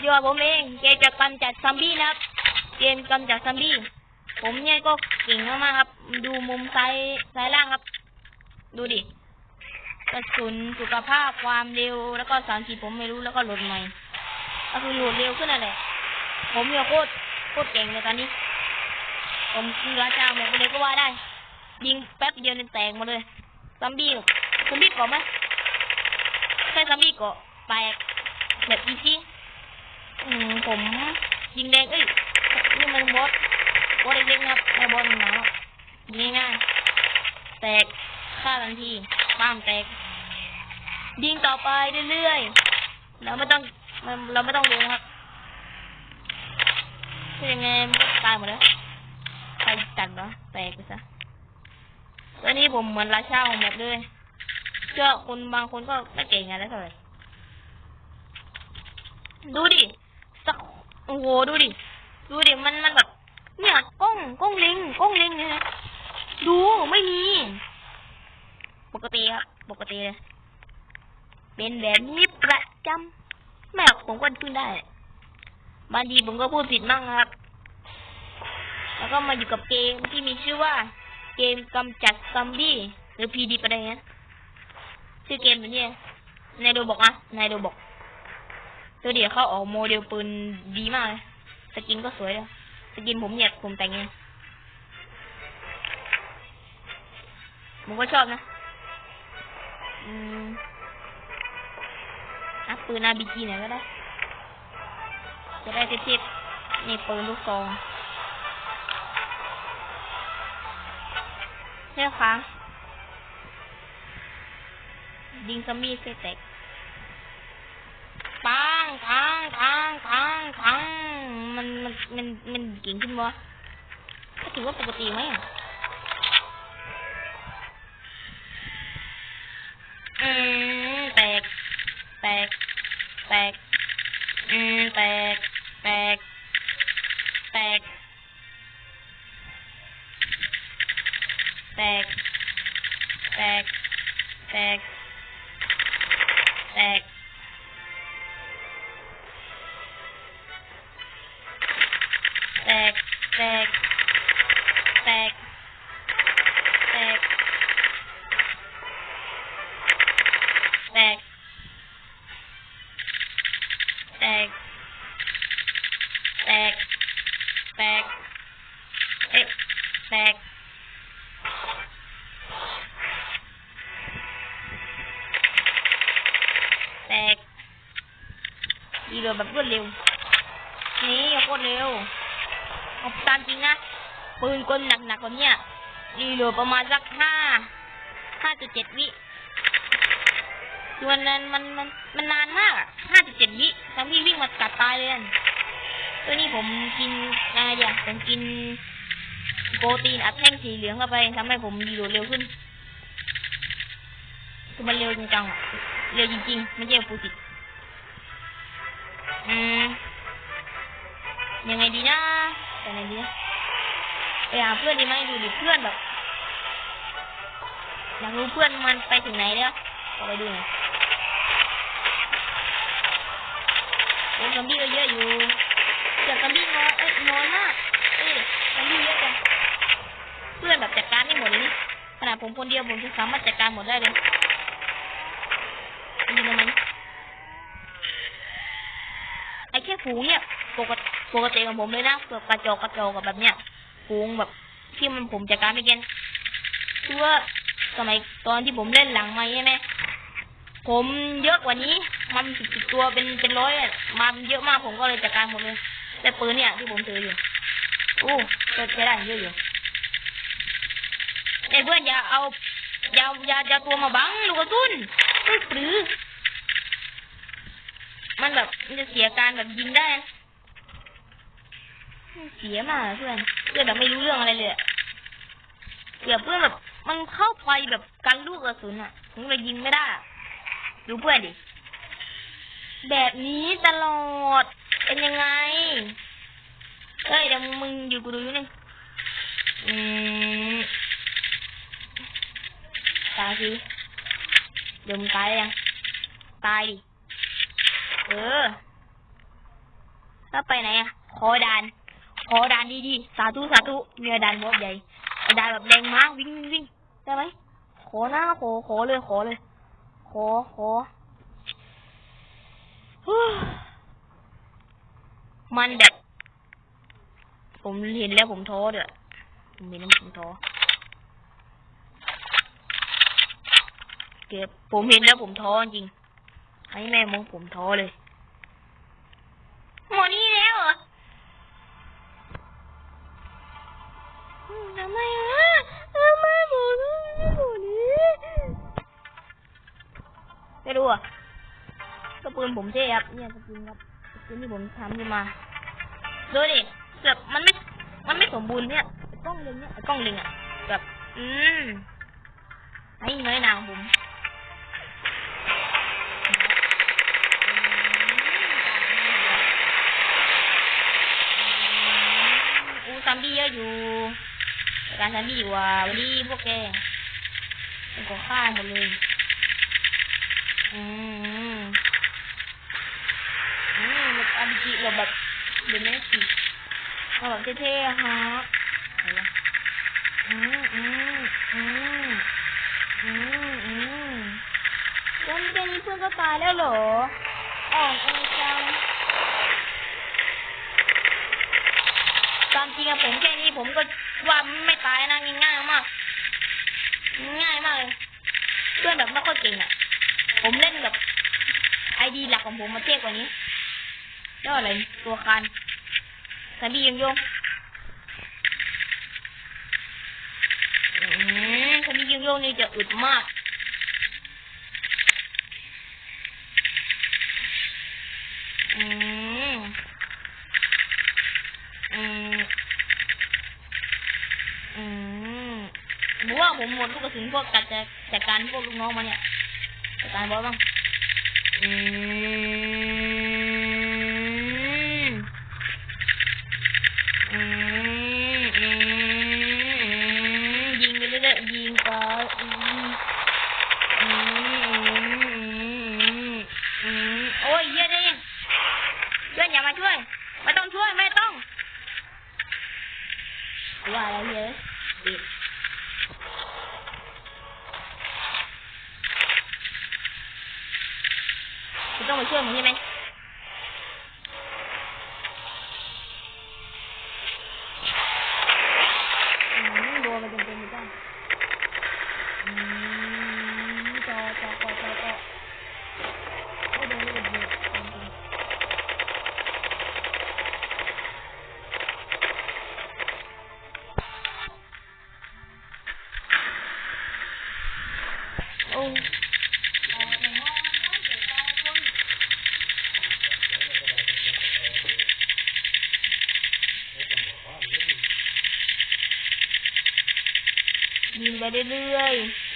อยู่กับผมเองเกมจะกำจัดซอมบี้นะครับ เกมกำจัดซอมบี้ ผมเนี่ยก็เก่งมากๆครับ ดูมุมซ้ายซ้ายล่างครับ ดูดิกระสุนสุขภาพความเร็วแล้วก็สารสีผมไม่รู้แล้วก็โหลดใหม่ก็คือโหลดเร็วขึ้นนั่นแหละผมเนี่ยโคตรโคตรเก่งเลยตอนนี้ ผมคือราชาแมปไปเลยก็ว่าได้ ยิงแป๊บเดียวเนี่ยแตกหมาเลยซอมบี้ซอมบี้เกาะไหมใช่ซอมบี้เกาะแตกแบบอีซี่ ผมยิงแดงเอ้ยนี่มันบอสบอสเล็กๆนะครับไอ้บอสหนาวยิงง่ายแตกฆ่าทันทีป้ามแตกยิงต่อไปเรื่อยๆเราไม่ต้องเราไม่ต้องลงครับคือยังไงตายหมดแล้วใครตัดเหรอแตกไปซะตอนนี้ผมเหมือนราชาของแมปเลยเชื่อคนบางคนก็ไม่เก่งไงแล้วเท่าไหร่ดูดิ โอ้โหดูดิ ดูดิมันมันแบบเนี่ยก้องก้องเล็งก้องเล็งเนี่ยนะดูไม่มี ปกติครับปกติเลยเป็นแบบนี้ประจำแม่ผมก็พูดได้บางทีผมก็พูดผิดมั่งครับ แล้วก็มาอยู่กับเกมที่มีชื่อว่า เกมกำจัดซอมบี้หรือพีดีประเด็นนี้ชื่อเกมเป็นเนี่ยนายโดบอกอะนายโดบอก ตัวเดียวเขาออกโมเดลปืนดีมากเลยสกินก็สวยเลยสกินผมเนี่ยผมแต่งเองผมก็ชอบนะ อืมอัพปืนอาบีจีไหนก็ได้ จะได้เทียบๆนี่ปืนลูกซองเนี่ยค่ะยิงซอมบี้เสเต็กปังทังทังทังทังมันมันมันมันเก่งขึ้นวะก็ถือว่าปกติไหมอะอืมแตก thằng thằng thằng thằng thằng. Mình mình mình mình chuyện kinh mua cái gì quá bực tiền mấy à? Ừ, tẹt tẹt tẹt. Ừ, tẹt tẹt tẹt. Tẹt tẹt tẹt. ดีเลยแบบรวดเร็ว นี่โคตรเร็วเอาตามจริงนะ ปืนกลหนักๆกว่าเนี้ยรีโหลดประมาณสักห้า ห้าจุดเจ็ดวิคือมันมันมันมันมันนานมากห้าจุดเจ็ดวิทั้งพี่วิ่งมากัดตายเลยนั่นตัวนี้ผมกินอะไรอย่างผมกินโปรตีนอัดแท่งสีเหลืองเข้าไปทำให้ผมรีโหลดเร็วขึ้นคือมันเร็วจริงจังๆอะเร็วจริงๆ ไม่ใช่ฟูจิ อืมยังไงดีนะยังไงดีนะไปหาเพื่อนดีไหมดูดิเพื่อนแบบอยากรู้เพื่อนมันไปถึงไหนแล้วก็ไปดูหน่อยโอ้ซอมบี้ก็เยอะอยู่แต่ซอมบี้น้อยเอ้ยน้อยมากเอ้ยซอมบี้เยอะจังเพื่อนแบบจัดการได้หมดเลยนี่ขนาดผมคนเดียวผมจะสามารถจัดการหมดได้เลยดีนะมันไอ้แค่ ฝูงเนี่ยปกติปกติของผมเลยนะแบบกระจอกกระจอกกับแบบเนี้ยฝูงแบบที่มันผมจัดการไม่เก่งคือว่าสมัยตอนที่ผมเล่นหลังไม้ใช่ไหมผมเยอะกว่านี้ มันสิบสิบตัวเป็นเป็นร้อยมันเยอะมากผมก็เลยจัดการหมดเลยแต่ปืนเนี่ยที่ผมถืออยู่อู้ก็ใช้ได้เยอะอยู่ไอ้เพื่อนอย่าเอาอย่าอย่าอย่าตัวมาบังลูกกระสุนปรือ มันแบบมันจะเสียการแบบยิงได้นะเสียมากเพื่อนเพื่อนแบบไม่รู้เรื่องอะไรเลยเสียเพื่อนแบบมันเข้าไปแบบกันลูกกระสุนอะถึงเลยยิงไม่ได้ดูเพื่อนดิแบบนี้ตลอดเป็นยังไงเฮ้ยเดี๋ยวมึงอยู่กูดูอยู่นี่อืมตายสิเดี๋ยวมึงตายยังตายดิ เออถ้าไปไหนอะขอดาน ขอดานดีๆ สาธุสาธุเนื้อดานบอบใหญ่ดานแบบแดงมาวิ่งวิ่งวิ่งได้ไหมขอหนะขอขอเลยขอเลย ขอขอมันแบบ ผมเห็นแล้วผมท้อเด้อผมเห็นแล้วผมท้อเก็บผมเห็นแล้วผมท้อจริง ให้แม่มองผมท้อเลยหมดนี่แล้วเหรออืมทำไมอะทำไมหมดนี่หมดนี้ไม่รู้อะก็ปืนผมเท่ครับ เนี่ยสกินครับสกินที่ผมทำขึ้นมาดูดิแบบมันไม่ มันไม่สมบูรณ์เนี่ยไอ้กล้องเล็งเนี่ยไอ้กล้องเล็งอะแบบ อืมไอ้น้อยนางผม การซัมบี้อยู่อะวันนี้พวกแกเป็นของข้าหมดเลยอืมอืมแบบอาบิจิแบบแบบเดนเมสิเอาแบบเท่ๆฮะอะไรวะอืมอืมอืมอืมอืมจนแค่นี้เพื่อนก็ตายแล้วเหรออ่อนเอจังตามจริงอะผมแค่นี้ ผมก็ว่าไม่ตายนะง่ายมาก ง่ายมากเลยเพื่อนแบบไม่ค่อยเก่งอะ ผมเล่นแบบไอดีหลักของผมมาเทียบกว่านี้แล้วอะไรตัวคารสันดียังโยงอืมสันดียังโยงนี่จะอึดมาก อืม อืม อืม ผมหมดลูกกระสุนพวกกัดจากจากการพวกลูกน้องมาเนี่ยจากการบอสบ้างอืมอืมอืมยิงไปเรื่อยๆยิงไปอืมอืมอืมโอ้ยเยอะดิเพื่อนอย่ามาช่วย ไม่ต้องช่วยไม่ต้องว่าอะไรเยอะ ดิคุณต้ ไปเรื่อยๆ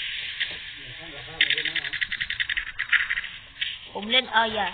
ผมเล่นเอาอย่า